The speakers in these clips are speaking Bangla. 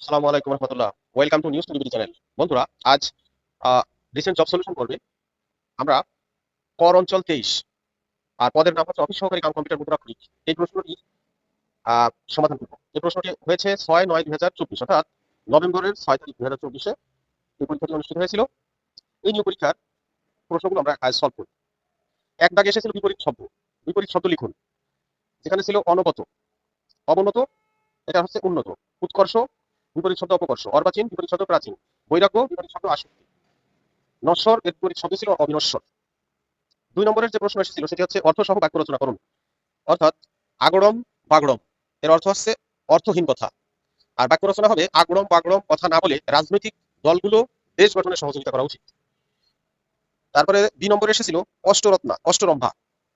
আসসালামু আলাইকুম রহমতুল্লাহ। Welcome to news TV channel বন্ধুরা, আজ রিসেন্ট জব সলিউশন করবে। আমরা কর অঞ্চল তেইশ, আর পদের নাম হচ্ছে অফিস সহকারী কাম কম্পিউটার মুদ্রাক্ষরিক এই প্রশ্নটি সমাধান করব। এই প্রশ্নটি হয়েছে ছয় নয় দুই হাজার চব্বিশ, অর্থাৎ নভেম্বরের ছয় তারিখ দুই হাজার চব্বিশে এই পরীক্ষাটি অনুষ্ঠিত হয়েছিল। এই নিয়োগ পরীক্ষার প্রশ্নগুলো আমরা আজ সলভ করি এক দাগে এসেছিল বিপরীত শব্দ। বিপরীত শব্দ লিখুন। যেখানে ছিল অনবত। অবনত, এটা হচ্ছে উন্নত। উৎকর্ষ বিপরীত শব্দ অপকর্ষ। অর্বাচীন, বিপরীত শব্দ প্রাচীন। বৈরাগ্য, বিপরীত শব্দ আসক্তি। নশ্বর, এর বিপরীত শব্দ ছিল অবিনশ্বর। দুই নম্বরের যে প্রশ্ন এসেছিল, সেটি হচ্ছে অর্থ সহ বাক্য রচনা করুন। অর্থাৎ আগড়ম, বাগড়ম। এর অর্থ হচ্ছে অর্থহীন কথা। আর বাক্য রচনা হবে, আগড়ম, বাগড়ম কথা না বলে রাজনৈতিক দলগুলো দেশ গঠনে সহযোগিতা করা উচিত। তারপরে দুই নম্বরে এসেছিল, অষ্টরত্না, অষ্টরম্ভা।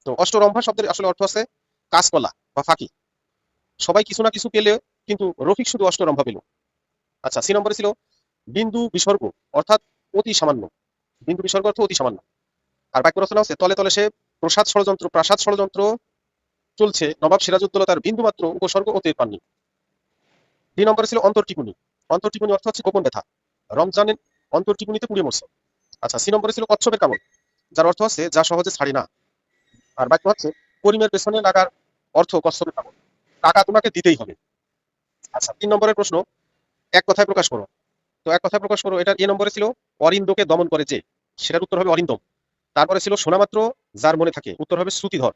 তো অষ্টরম্ভা শব্দের আসলে অর্থ আছে কাজকলা বা ফাঁকি। সবাই কিছু না কিছু পেলে কিন্তু রফিক শুধু অষ্টরম্ভা পেল। আচ্ছা সি নম্বরে ছিল বিন্দু বিসর্গ, অর্থাৎ অতি সামান্য। বিন্দু বিসর্গ অর্থ অতি সামান্য। আর বাক্য রচনা হচ্ছে, তলে তলে সে প্রসাদ ষড়যন্ত্র, প্রাসাদ ষড়যন্ত্র চলছে, নবাব সিরাজউদ্দৌলা তার বিন্দু মাত্র উপসর্গ টের পাননি। দুই নম্বরে ছিল অন্তর্টিপুনি। অন্তর্টিপুনি অর্থ হচ্ছে গোপন ব্যথা। রমজানের অন্তর্টিপুনিতে পুড়ে মরছে। আচ্ছা সি নম্বরে ছিল কচ্ছপের কামড় যার অর্থ হচ্ছে যা সহজে ছাড়ি না। আর বাক্য হচ্ছে, করিমের পেছনে লাগার অর্থ কচ্ছপের কামড় টাকা তোমাকে দিতেই হবে। আচ্ছা তিন নম্বরের প্রশ্ন এক কথায় প্রকাশ করো। তো এক কথায় প্রকাশ করো এটা এ নম্বরে ছিল অরিন্দকে দমন করে যে। সেটার উত্তর হবে অরিন্দম। তারপরে ছিল শোনামাত্র যার মনে থাকে। উত্তর হবে শ্রুতিধর।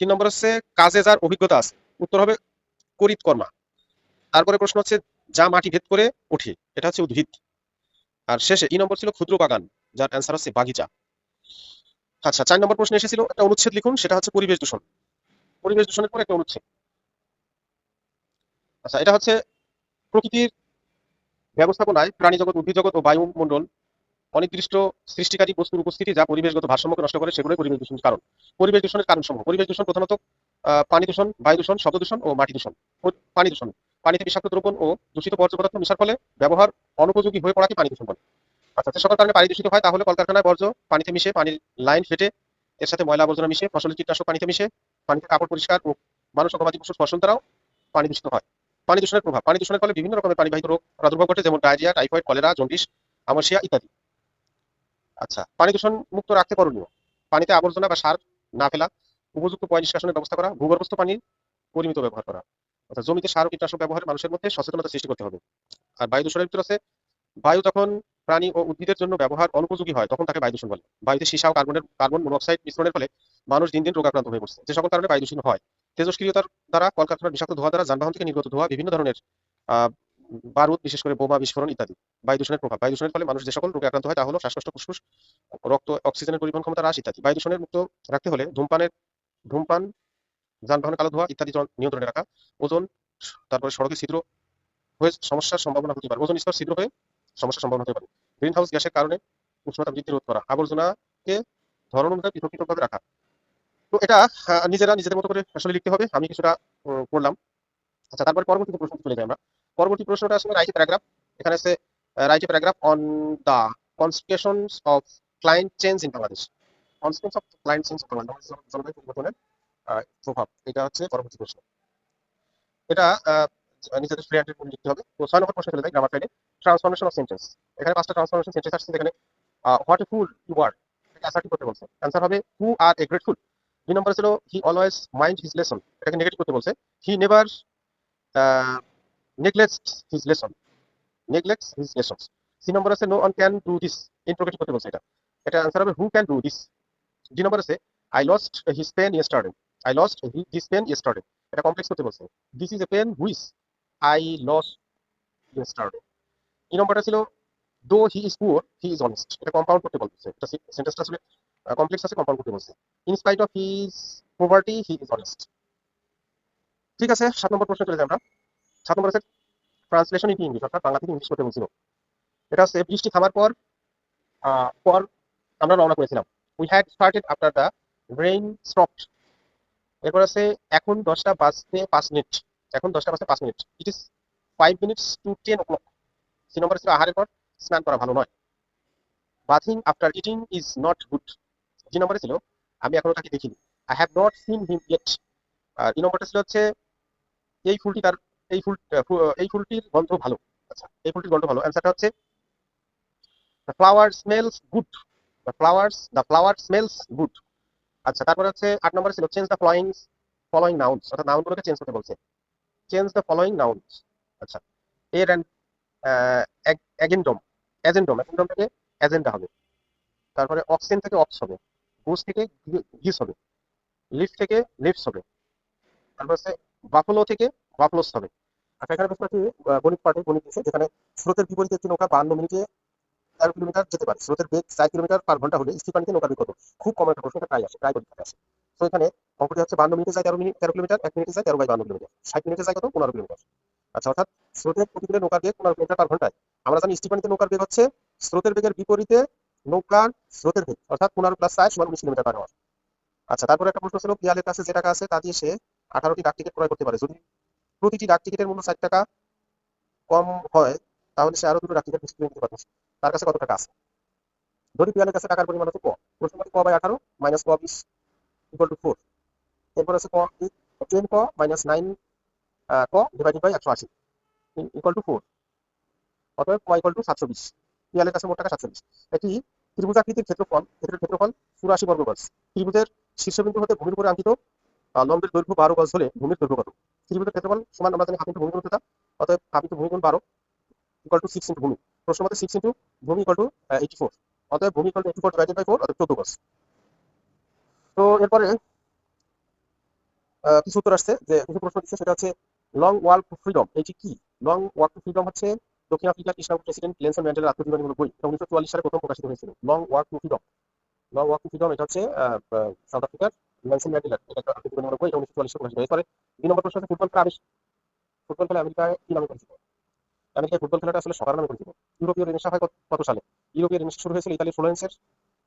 তিন নম্বর হচ্ছে কাজে যার অভিজ্ঞতা আছে। উত্তর হবে করিত কর্মা। তারপরে প্রশ্ন হচ্ছে যা মাটি ভেদ করে ওঠে, এটা হচ্ছে উদ্ভিদ। আর শেষে ই নম্বর ছিল ক্ষুদ্র বাগান, যার অ্যান্সার হচ্ছে বাগিচা। আচ্ছা চার নম্বর প্রশ্ন এসেছিল একটা অনুচ্ছেদ লিখুন, সেটা হচ্ছে পরিবেশ দূষণ। পরিবেশ দূষণের পর একটা অনুচ্ছেদ। আচ্ছা এটা হচ্ছে প্রকৃতির ব্যবস্থাপনায় প্রাণী জগৎ উদ্ভিদ জগৎ ও বায়ুমণ্ডল অনির্দিষ্ট সৃষ্টিকারী বস্তুর উপস্থিতি যা পরিবেশগত ভারসাম্যকে নষ্ট করে, সেগুলোই পরিবেশ দূষণের কারণ। পরিবেশ দূষণের কারণ সমূহ পরিবেশ দূষণ প্রধানত পানি দূষণ, বায়ু দূষণ, শব্দ দূষণ ও মাটি দূষণ। পানি দূষণ। পানিতে বিষাক্ত দ্রবণ ও দূষিত বর্জ্য পদার্থ মিশার ফলে ব্যবহার অনুপযোগী হয়ে পড়াকে পানি দূষণ বলে। আচ্ছা যে সকল কারণে পানি দূষিত হয়, তাহলে কলকারখানায় বর্জ্য পানিতে মিশে, পানির লাইন ফেটে, এর সাথে ময়লা আবর্জনা মিশে, ফসলের কীটনাশক পানিতে মিশে, পানিতে কাপড় পরিষ্কার ও মানুষ গবাদি পশুর ফসল দ্বারাও পানি দূষিত হয়। পানি দূষণের প্রভাব। পানি দূষণের ফলে বিভিন্ন রকমের পানিবাহিত রোগ, প্রাদুর্ভাব ঘটে, যেমন ডায়রিয়া, টাইফয়েড, কলেরা, জন্ডিস আমাশিয়া ইত্যাদি। আচ্ছা পানি দূষণ মুক্ত রাখতে করণীয়। পানিতে আবর্জনা বা সার না ফেলা, উপযুক্ত পয় নিষ্কাশনের ব্যবস্থা করা, ভূগর্ভস্থ পানির পরিমিত ব্যবহার করা। অর্থাৎ জমিতে সার ও কীটনাশক ব্যবহারে মানুষের মধ্যে সচেতনতা সৃষ্টি করতে হবে। আর বায়ু দূষণের ভিতর আছে, বায়ু যখন প্রাণী ও উদ্ভিদের জন্য ব্যবহার অনুপযোগী হয়, তখন তাকে বায়ু দূষণ বলে। বায়ুতে সীসা ও কার্বনের, কার্বন মনোক্সাইড মিশ্রণের ফলে মানুষ দিন দিন রোগাক্রান্ত হয়ে পড়ছে। যে সকল কারণে বায়ু দূষণ হয়। তেজস্ক্রিয়তার দ্বারা, কলকারখানার বিষাক্ত ধোঁয়া দ্বারা, যানবাহন থেকে নির্গত ধোঁয়া, বিভিন্ন ধরনের বারুদ, বিশেষ করে বোমা, বিস্ফোরণ ইত্যাদি বায়ু দূষণের প্রভাব। বায়ু দূষণের ফলে মানুষ যে সকল রোগে আক্রান্ত হয় তা হলো শ্বাসকষ্ট, ফুসফুস, রক্ত, অক্সিজেনের পরিবহন ক্ষমতা হ্রাস ইত্যাদি। বায়ু দূষণের মুক্ত রাখতে হলে ধূমপানের, ধূমপান যানবাহনের কালো ধোঁয়া ইত্যাদি নিয়ন্ত্রণে রাখা, ওজন, তারপরে সড়কে ছিদ্র হয়ে সমস্যার সম্ভাবনা হতে পারে ওজন স্তর ছিদ্র হয়ে সমস্যার সম্ভাবনা হতে পারে। গ্রিন হাউস গ্যাসের কারণে উষ্ণতা বৃদ্ধি রোধ করা, আবর্জনাকে ধরন অনুযায়ী পৃথক পৃথকভাবে রাখা তো এটা নিজেরা নিজেদের মতো করে আসলে লিখতে হবে। আমি কিছুটা করলাম আচ্ছা তারপরে পরবর্তী প্রশ্ন চলে যাই আমরা। পরবর্তী প্রশ্নটা আসলে রাইট প্যারাগ্রাফ। এখানে আছে write paragraph on the consequences of climate change in Bangladesh. Consequence of climate change জলবায়ু পরিবর্তনের প্রভাব। এটা হচ্ছে পরবর্তী প্রশ্ন। এটা নিজেদের ফ্রিহ্যান্ডের মধ্যে লিখতে হবে। তো ছয় নম্বর প্রশ্ন চলে যায় গ্রামার সাইডে ট্রান্সফরমেশন অফ সেন্টেন্স এখানে পাঁচটা ট্রান্সফরমেশন সেন্টেন্স আসছে। এখানে হোয়াট এ ফুল ইউ আর এটা অ্যাসার্টিভ করতে বলছে। অ্যান্সার হবে হু আর এ গ্রেটফুল দুই নম্বর ছিল he always mind his lesson এটাকে নেগেটিভ করতে বলছে। He never neglects his lesson neglects his lessons C নম্বর আছে no one can do this করতে বলছে এটা। এটা অ্যান্সার হবে who can do this D নম্বর আছে I lost his pen I lost pen এটা কমপ্লেক্স করতে বলছে। This is a pen which I lost E নম্বরটা ছিল though he is poor he is honest এটা কম্পাউন্ড করতে বলছে। এটা সেন্টেন্সটা আসলে কমপ্লেক্স আছে কম্পাউন্ড করতে বলছে। In spite of his poverty he is honest ঠিক আছে, সাত নম্বর প্রশ্ন চলে যাই আমরা। সাত নম্বর আছে ট্রান্সলেশন ইন ইংলিশ অর্থাৎ বাংলা থেকে ইংলিশ করতে বলছিল। এটা হচ্ছে বৃষ্টি থামার পর পর আমরা রওনা করেছিলাম। We had started after the rain stopped এরপর আছে, এখন দশটা বাজতে পাঁচ মিনিট। এখন দশটা বাজতে পাঁচ minute. It is five minutes to ten o'clock C নম্বর ছিল আহারের পর, স্নান করা ভালো নয়। Bathing after eating is not good G নম্বরে ছিল, আমি এখনও তাকে দেখিনি। I have not seen him yet R E নম্বরটা ছিল হচ্ছে, এই ফুলটি তার, এই ফুল এই ফুলটির গন্ধ ভালো। আচ্ছা এই ফুলটির গল্প ভালো। অ্যান্সারটা হচ্ছে the flower smells good the flowers the flower smells good আচ্ছা তারপরে হচ্ছে আট নম্বরে ছিল change the following following nouns অর্থাৎ নাউনগুলোকে চেঞ্জ করতে বলছে। চেঞ্জ দ্য ফলোয়িং নাউন্স আচ্ছা এর অ্যান্ড অ্যাগেন্ডম অ্যাজেন্ডম অ্যাজেন্ডম থেকে এজেন্ডা হবে। তারপরে অক্সিন থেকে অক্স হবে। গুস থেকে গিস হবে। লিফ থেকে লিফস হবে। তারপর হচ্ছে বাফলো থেকে বাফলোস হবে আচ্ছা এখানে প্রশ্ন আছে গণিত পাঠে গণিত দিয়েছে যেখানে স্রোতের বিপরীতে একটি নৌকা বান্ন মিনিটে তেরো কিলোমিটার যেতে পারে। স্রোতের বেগ চার কিলোমিটার পার ঘণ্টা হলে স্থির পানিতে নৌকার বেগ কত? খুব কম একটা প্রশ্ন প্রায় আসে, প্রায় পরীক্ষাতে আসে। তো এখানে অঙ্কটি হচ্ছে বান্ন মিনিটে যায় তেরো মিনিট, তেরো কিলোমিটার, এক মিনিটে যায় তেরো বাই বান্ন কিলোমিটার। ষাট মিনিটে যায় কত? পনেরো কিলোমিটার। আচ্ছা অর্থাৎ স্রোতের প্রতিদিনে নৌকার বেগ পনেরো কিলোমিটার পার ঘন্টায়। আমরা জানি স্থির পানিতে নৌকার বেগ হচ্ছে স্রোতের বেগের বিপরীতে নৌকার স্রোতের বেগ অর্থাৎ পনেরো প্লাস সাইজ সমান উনিশ কিলোমিটার পার আচ্ছা তারপরে একটা প্রশ্ন ছিল, পিয়ালের কাছে যে টাকা আছে, তা দিয়ে সে আঠারোটি ডাক টিকিট ক্রয় করতে পারে। যদি প্রতিটি ডাক টিকিটের মূল্য ষাট টাকা কম হয়, তাহলে সে আরও দুটো ডাক টিকিট কিনে নিতে পারবে। তার কাছে কত টাকা আছে? ধরি পিয়ালের কাছে টাকার পরিমাণ হচ্ছে ক। প্রশ্ন মতে ক বাই আঠারো মাইনাস ক বিশ ইকুয়াল টু ফোর এরপর আছে ক টেন ক মাইনাস নাইন ক ডিভাইডেড বাই একশো আশি। ইকুয়াল টু ফোর অতএব ক ইকুয়াল টু সাতশো বিশ। পিয়ালের কাছে মোট টাকা সাতশো বিশ। একটি ত্রিভুজাকৃতির ক্ষেত্রফল, ক্ষেত্রের ক্ষেত্রফল চুরাশি বর্গ গজ। ত্রিভুজের শীর্ষবিন্দু হতে ভূমির উপরে আঙ্কিত লম্বের দৈর্ঘ্য বারো গজ হলে ভূমির দৈর্ঘ্য কত? ত্রিভুজের ক্ষেত্রফল সমান আমরা জানি হাফ ইন্টু ভূমি থিটা, অতএব হাফ ভূমি গুণ বারো ইকুয়াল টু সিক্স ইন্টু ভূমি। প্রশ্ন মতে সিক্স ইন্টু ভূমি ইকুয়াল টু এইটি ফোর অতএব ভূমি equal to eighty four divided by four অতএব চোদ্দ গজ। তো এরপরে কিছু উত্তর আসছে যে, কিছু প্রশ্ন দিচ্ছে, সেটা হচ্ছে লং ওয়াল ফ্রিডম এটি কি? লং ওয়াক ফ্রিডম হচ্ছে দক্ষিণ আফ্রিকার কৃষ্ণাঙ্গ প্রেসিডেন্ট নেলসন ম্যান্ডেলার আত্মজীবনীমূলক বই এটা উনিশশো চুয়াল্লিশ সালে প্রথম প্রকাশিত হয়েছিল। Long walk to freedom. Long walk to freedom এটা হচ্ছে সাউথ আফ্রিকার নেলসন ম্যান্ডেলার। এটা একটা আত্মজীবনীমূলক বই, এটা উনিশশো চুয়াল্লিশ প্রকাশিত এরপরে দুই নম্বর প্রশ্ন হচ্ছে, ফুটবল আবিষ্কার ফুটবল খেলা আমেরিকায় কি নামে পরিচিত? আমেরিকায় ফুটবল খেলাটা আসলে সকার নামে পরিচিত। ইউরোপীয় রেনেসা হয় কত- সালে? ইউরোপীয় রেনেসা শুরু হয়েছিল ইতালির ফ্লোরেন্সের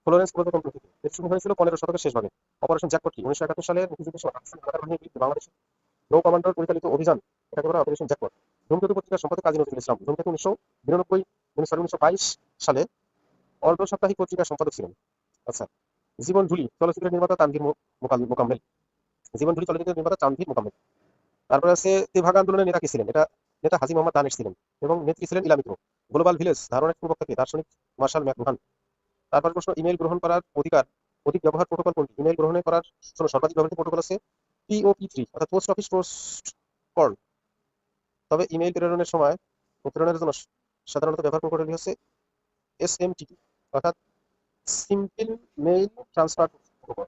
ফ্লোরেন্স প্রজাতন্ত্র থেকে। এর শুরু হয়েছিল পনেরো শতকের শেষ ভাগে অপারেশন জ্যাকপট উনিশশো একাত্তর সালে মুক্তিযুদ্ধের সময় বাংলাদেশের নৌ কমান্ডার পরিচালিত অভিযান এটাকে অপারেশন জ্যাকপট ধূমকেতু পত্রিকার সম্পাদক কাজী নজরুল ইসলাম, ধূমকেতু উনিশশো বিরানব্বই উনিশশো বাইশ সালে অর্ধ সাপ্তাহিক পত্রিকার সম্পাদক ছিলেন। আচ্ছা জীবন ঝুলি চলচ্চিত্রের নির্মাতা তানভীর মোকাম্মেল। জীবন ঝুলি চলচ্চিত্রের নির্মাতা তানভীর মোকাম্মেল। তারপরে আছে তেভাগা আন্দোলনের নেতা কে ছিলেন? এটা নেতা হাজি মোহাম্মদ দানিশ ছিলেন এবং নেত্রী ছিলেন ইলা মিত্র গ্লোবাল ভিলেজ ধারণের পূর্বক দার্শনিক মার্শাল ম্যাকলুহান তারপর প্রশ্ন ইমেল গ্রহণ করার অধিকার, অধিক ব্যবহার প্রোটোকল কোনটি? ইমেল গ্রহণ করার জন্য সর্বাধিক ব্যবহৃত প্রোটোকল আছে পিওপি থ্রি অর্থাৎ পোস্ট অফিস পোস্ট কর্ন তবে ইমেইল প্রেরণের সময় প্রেরণের জন্য সাধারণত ব্যবহার প্রোটোকলটি হচ্ছে এস এম টিপি অর্থাৎ সিম্পল মেইল ট্রান্সফার প্রোটোকল